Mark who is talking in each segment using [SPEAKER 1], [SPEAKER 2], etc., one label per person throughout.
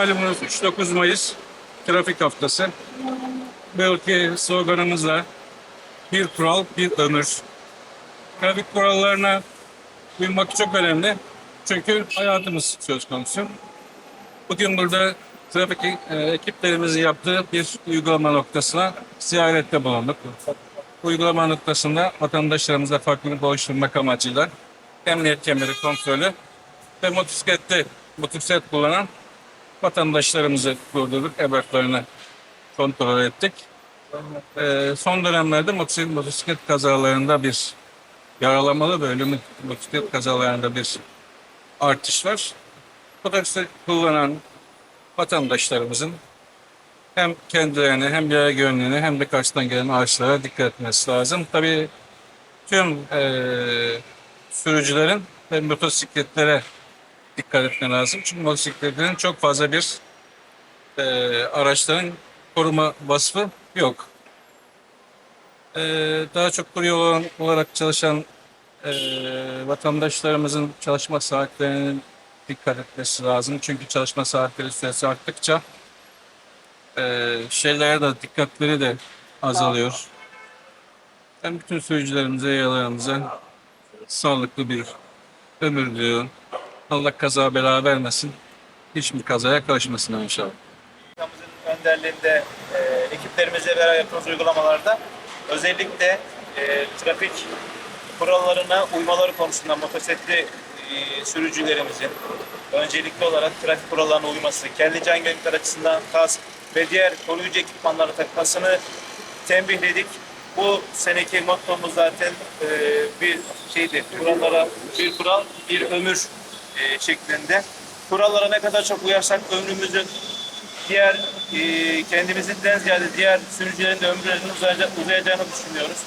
[SPEAKER 1] Malumunuz 3-9 Mayıs trafik haftası. Bu yılki sloganımızla bir kural, bir ömür. Trafik kurallarına uymak çok önemli. Çünkü hayatımız söz konusu. Bugün burada trafik e, ekiplerimizin yaptığı bir uygulama noktasına ziyarette bulunduk. Uygulama noktasında vatandaşlarımıza farklılık oluşturmak amacıyla emniyet kemeri kontrolü ve motosiklette motosiklet kullanan vatandaşlarımızı durdurduk, ebatlarını kontrol ettik. Ee, son dönemlerde motosiklet, kazalarında bir yaralamalı ve ölümlü motosiklet kazalarında bir artış var. Motosiklet kullanan vatandaşlarımızın hem kendilerine hem yaya güvenliğine hem de karşıdan gelen araçlara dikkat etmesi lazım. Tabii tüm eee sürücülerin ve motosikletlere dikkat etme lazım. Çünkü motosikletlerin çok fazla bir e, araçların koruma vasfı yok. E, daha çok olan, olarak çalışan e, vatandaşlarımızın çalışma saatlerinin dikkat etmesi lazım. Çünkü çalışma saatleri süresi arttıkça e, şeylere de dikkatleri de azalıyor. Ben bütün sürücülerimize, yayalarımıza sağlıklı bir ömür diliyorum. Allah kaza bela vermesin. Hiçbir kazaya karışmasın inşallah.
[SPEAKER 2] Bakanımızın önderliğinde e, ekiplerimizle beraber yaptığımız uygulamalarda özellikle e, trafik kurallarına uymaları konusunda motosikletli e, sürücülerimizin öncelikli olarak trafik kurallarına uyması, kendi can güvenlikleri açısından kask ve diğer koruyucu ekipmanları takmasını tembihledik. Bu seneki mottomuz zaten e, bir şeydi, kurallara bir kural, bir ömür e, şeklinde. Kurallara ne kadar çok uyarsak ömrümüzün diğer e, kendimizden ziyade diğer sürücülerin de ömürlerinin uzayacağını düşünüyoruz.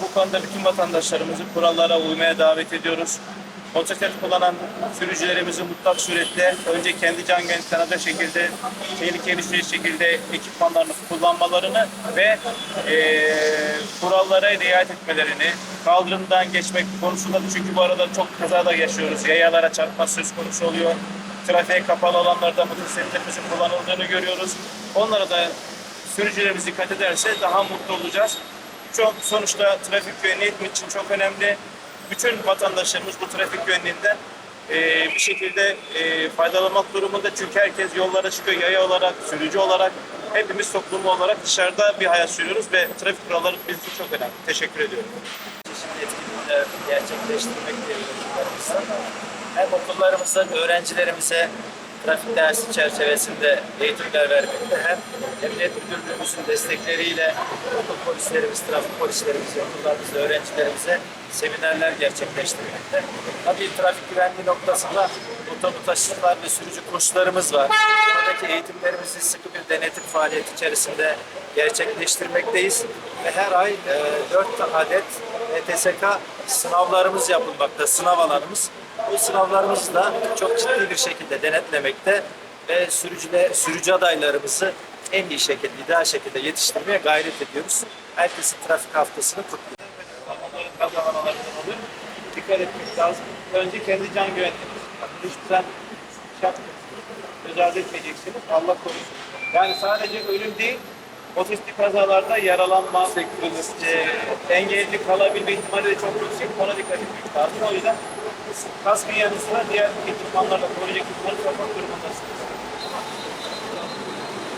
[SPEAKER 2] Bu konuda bütün vatandaşlarımızı kurallara uymaya davet ediyoruz. Motosiklet kullanan sürücülerimizi mutlak suretle önce kendi can alacak şekilde tehlikeli bir şekilde ekipmanlarını kullanmalarını ve e, kurallara riayet etmelerini, kaldırımdan geçmek konusunda da çünkü bu arada çok kaza da yaşıyoruz. Yayalara çarpma söz konusu oluyor trafiğe kapalı alanlarda motosikletlerimizin kullanıldığını görüyoruz. Onlara da sürücülerimiz dikkat ederse daha mutlu olacağız. Çok sonuçta trafik güvenliği için çok önemli. Bütün vatandaşlarımız bu trafik güvenliğinden e, bir şekilde e, faydalanmak durumunda. Çünkü herkes yollara çıkıyor, yaya olarak, sürücü olarak, hepimiz toplumu olarak dışarıda bir hayat sürüyoruz ve trafik kuralları bizim için çok önemli. Teşekkür ediyorum.
[SPEAKER 3] çeşitli etkinlikler gerçekleştirmek diyebiliriz. Hem okullarımızda öğrencilerimize trafik dersi çerçevesinde eğitimler vermekte hem Emniyet Müdürlüğümüzün destekleriyle okul polislerimiz, trafik polislerimiz, okullarımızda öğrencilerimize seminerler gerçekleştirmekte. Tabii trafik güvenliği noktasında otobüs taşıtlar ve sürücü kurslarımız var. Buradaki eğitimlerimizi sıkı bir denetim faaliyeti içerisinde gerçekleştirmekteyiz. Ve her ay e, 4 adet ETSK sınavlarımız yapılmakta, sınav alanımız. Bu sınavlarımızı da çok ciddi bir şekilde denetlemekte ve sürücüle, sürücü adaylarımızı en iyi şekilde, ideal şekilde yetiştirmeye gayret ediyoruz. Herkesin trafik haftasını kutluyorum.
[SPEAKER 2] Dikkat etmek lazım. Önce kendi can güvenliğiniz. Lütfen şart göz ardı etmeyeceksiniz. Allah korusun. Yani sadece ölüm değil, otistik kazalarda yaralanma, e, engelli kalabilme ihtimali de çok yüksek. Ona dikkat etmek lazım. O yüzden kaskın yanı sıra diğer ekipmanlarla koruyucu ekipmanı sokmak durumundasınız.